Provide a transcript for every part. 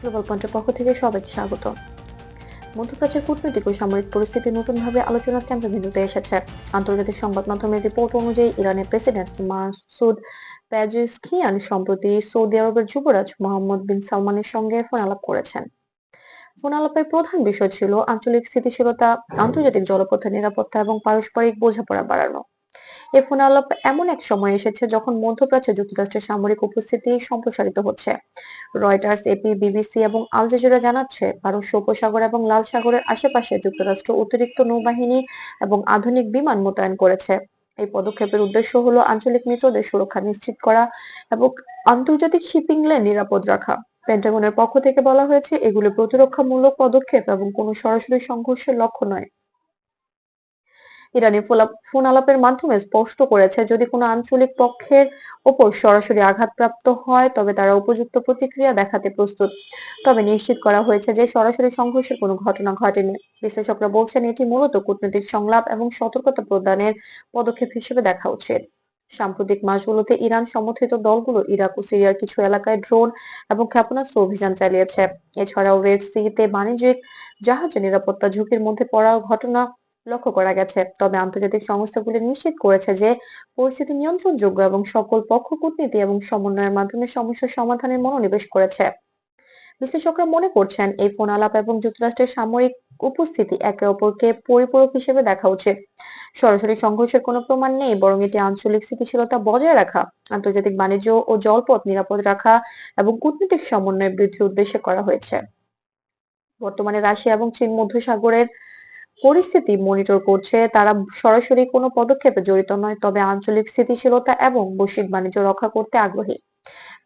Global পয়েন্টের পক্ষ থেকে সবাইকে স্বাগত। মধ্যপ্রাচ্যের কূটনৈতিক ও সামরিক পরিস্থিতি নতুনভাবে আলোচনার কেন্দ্রবিন্দুতে এসেছে। আন্তর্জাতিক সংবাদ মাধ্যমের রিপোর্ট অনুযায়ী ইরানের প্রেসিডেন্ট মাসুদ প্যাজেস্কিয়ান সম্প্রতি সৌদি আরবের যুবরাজ মোহাম্মদ বিন সালমানের সঙ্গে ফোন আলাপ করেছেন। ফোন আলাপের প্রধান বিষয় ছিল আঞ্চলিক স্থিতিশীলতা, আন্তর্জাতিক জলপথের নিরাপত্তা এবং পারস্পরিক বোঝাপড়া বাড়ানো। এই ফোন আলাপ এমন এক সময় এসেছে যখন মধ্যপ্রাচ্যে যুক্তরাষ্ট্রের সামরিক উপস্থিতি সম্প্রসারিত হচ্ছে। রয়টার্স এপি বিবিসি এবং আল জাজিরা জানাচ্ছে পারস্য উপসাগর এবং লাল সাগরের আশেপাশে যুক্তরাষ্ট্র অতিরিক্ত নৌবাহিনী এবং আধুনিক বিমান মোতায়েন করেছে। এই পদক্ষেপের উদ্দেশ্য হলো আঞ্চলিক মিত্রদের সুরক্ষা নিশ্চিত করা এবং আন্তর্জাতিক শিপিং লেন নিরাপদ রাখা। পেন্টাগনের পক্ষ থেকে বলা হয়েছে, এগুলো প্রতিরক্ষামূলক পদক্ষেপ এবং কোনো সরাসরি সংঘর্ষের লক্ষ্য নয়। ইরানি ফোন আলাপের মাধ্যমে স্পষ্ট করেছে, যদি কোনো আঞ্চলিক পক্ষের ওপর সরাসরি আঘাতপ্রাপ্ত হয়, তবে তারা উপযুক্ত প্রতিক্রিয়া দেখাতে প্রস্তুত। তবে নিশ্চিত করা হয়েছে যে সরাসরি সংঘর্ষের কোনো ঘটনা ঘটেনি। বিশ্লেষকরা বলছেন এটি মূলত কূটনৈতিক সংলাপ এবং সতর্কতা প্রদানের পদক্ষেপ হিসেবে দেখা উচিত। সাম্প্রতিক মাসগুলোতে ইরান সমর্থিত দলগুলো ইরাক ও সিরিয়ার কিছু এলাকায় ড্রোন এবং ক্ষেপণাস্ত্র অভিযান চালিয়েছে। এছাড়াও রেড সিতে বাণিজ্যিক জাহাজের নিরাপত্তা ঝুঁকির মধ্যে পড়ার ঘটনা লক্ষ্য করা গেছে। তবে আন্তর্জাতিক সংস্থাগুলি নিশ্চিত করেছে যে পরিস্থিতি নিয়ন্ত্রণযোগ্য এবং সকল পক্ষ, কূটনীতি এবং সমন্বয়ের মাধ্যমে সমস্যা সমাধানের মনোনিবেশ করেছে। বিশ্লেষকরা মনে করছেন, এই ফোন আলাপ এবং যুক্তরাষ্ট্রের সামরিক উপস্থিতি একে অপরকে পরিপূরক হিসেবে দেখা উচিত। সরাসরি সংঘর্ষের কোনো প্রমাণ নেই, বরং এটি আঞ্চলিক স্থিতিশীলতা বজায় রাখা, আন্তর্জাতিক বাণিজ্য ও জলপথ নিরাপদ রাখা এবং কূটনৈতিক সমন্বয় বৃদ্ধির উদ্দেশ্যে করা হয়েছে। বর্তমানে রাশিয়া এবং চীন মধ্যসাগরের পরিস্থিতি মনিটর করছে, তারা সরাসরি কোনো পদক্ষেপে জড়িত নয়, তবে আঞ্চলিক স্থিতিশীলতা এবং বৈশ্বিক বাণিজ্য রক্ষা করতে আগ্রহী।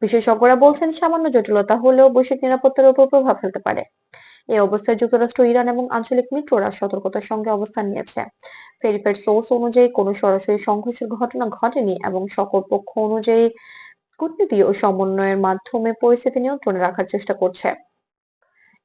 বিশেষজ্ঞরা বলছেন, সামান্য জটিলতা হলেও বৈশ্বিক নিরাপত্তার উপর প্রভাব ফেলতে পারে। এই অবস্থায় যুক্তরাষ্ট্র, ইরান এবং আঞ্চলিক মিত্ররা সতর্কতার সঙ্গে অবস্থান নিয়েছে। ভেরিফাইড সোর্স অনুযায়ী কোনো সরাসরি সংঘর্ষের ঘটনা ঘটেনি এবং সকল পক্ষ অনুযায়ী কূটনীতি ও সমন্বয়ের মাধ্যমে পরিস্থিতি নিয়ন্ত্রণে রাখার চেষ্টা করছে।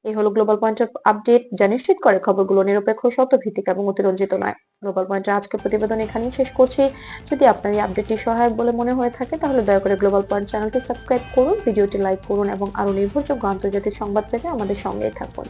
এই হলো গ্লোবাল পয়েন্টের আপডেট যা নিশ্চিত করে খবরগুলো নিরপেক্ষ, সত্যভিত্তিক এবং অতিরঞ্জিত নয়। গ্লোবাল পয়েন্টের আজকের প্রতিবেদন এখানেই শেষ করছি। যদি আপনার এই আপডেটটি সহায়ক বলে মনে হয়ে থাকে, তাহলে দয়া করে গ্লোবাল পয়েন্ট চ্যানেলটি সাবস্ক্রাইব করুন, ভিডিওটি লাইক করুন এবং আরও নির্ভরযোগ্য আন্তর্জাতিক সংবাদ পেতে আমাদের সঙ্গেই থাকুন।